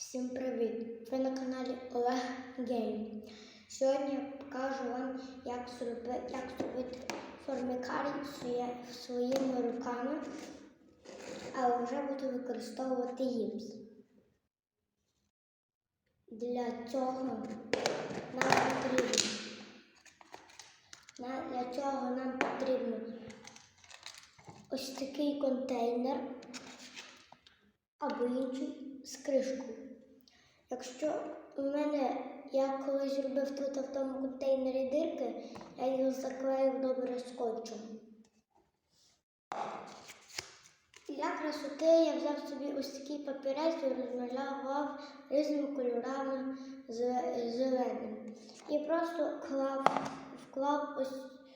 Всім привіт! Ви на каналі Олег Гейм. Сьогодні я покажу вам, як зробити, як зробити формікарій своє, своїми руками, але вже буду використовувати гіпс. Для цього нам потрібно. Для цього нам потрібно ось такий контейнер або інший з кришкою. Якщо у мене я колись робив тут в тому контейнері дирки, я його заклеїв добре скотчем. Для красоти я взяв собі ось такий папірець і розмалював різними кольорами зеленим. І просто клав, вклав ось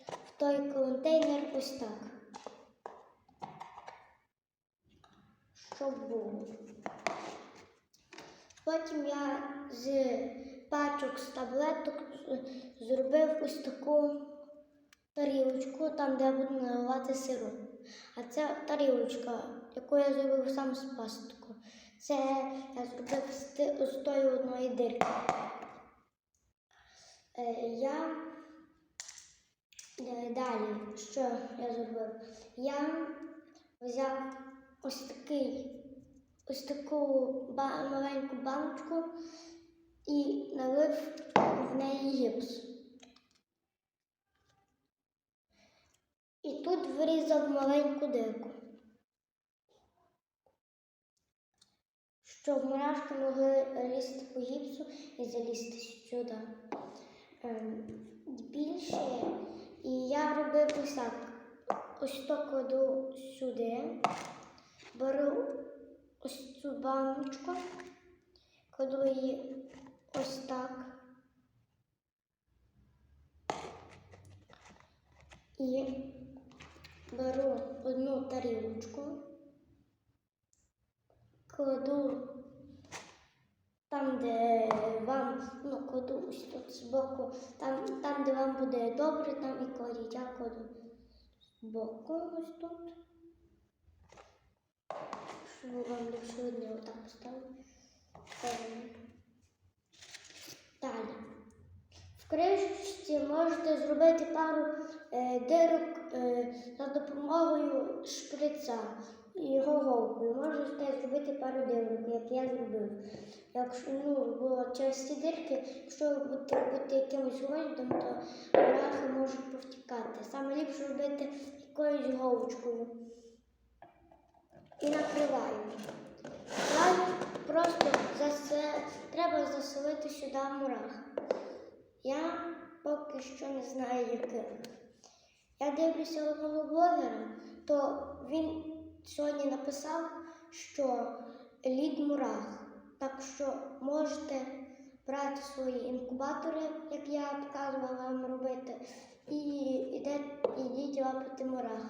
в той контейнер ось так. Щоб було. Потім я з пачок з таблеток зробив ось таку тарілочку, там, де я буду наливати сироп. А це тарілочка, яку я зробив сам з пластику. Це я зробив з, тої одної дирки. Е, я е, далі, що я зробив? Я взяв ось такий ось таку маленьку баночку і налив в неї гіпс. І тут вирізав маленьку дирку, щоб мурашки могли лізти по гіпсу і залізти сюди. Ем, Більше. І я робив ось так. Ось то кладу сюди, беру ось цю баночку, кладу її ось так. І беру одну тарілочку, кладу там, де вам, ну, кладу ось тут збоку, там, там, де вам буде добре, там і кладіть. Я кладу збоку ось тут. Вам лише одне отак поставити. Ем, Далі. В кришечці можете зробити пару е, дирок е, за допомогою шприца і голкою. Можете зробити пару дирок, як я зробив. Якщо ну, бо через ці дирки, якщо ви будете робити якимось гвоздом, то мурахи можуть повтікати. Саме ліпше робити якоюсь голочкою і накриваю. Далі просто засе... треба заселити сюди мурах. Я поки що не знаю яким. Я дивлюся одного блогера, то він сьогодні написав, що лід мурах. Так що можете брати свої інкубатори, як я показувала вам робити, і ідіть лапати мурах.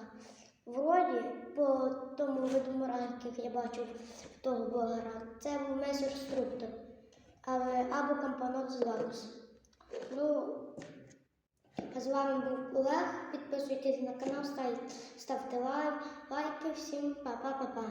Вроді, по тому виду мурах, яких я бачив того блогера, це був месер-структор, але або компонот з Ларус. Ну, з вами був Олег. Підписуйтесь на канал, ставте, ставте лайк, лайки. Всім па-па-па-па.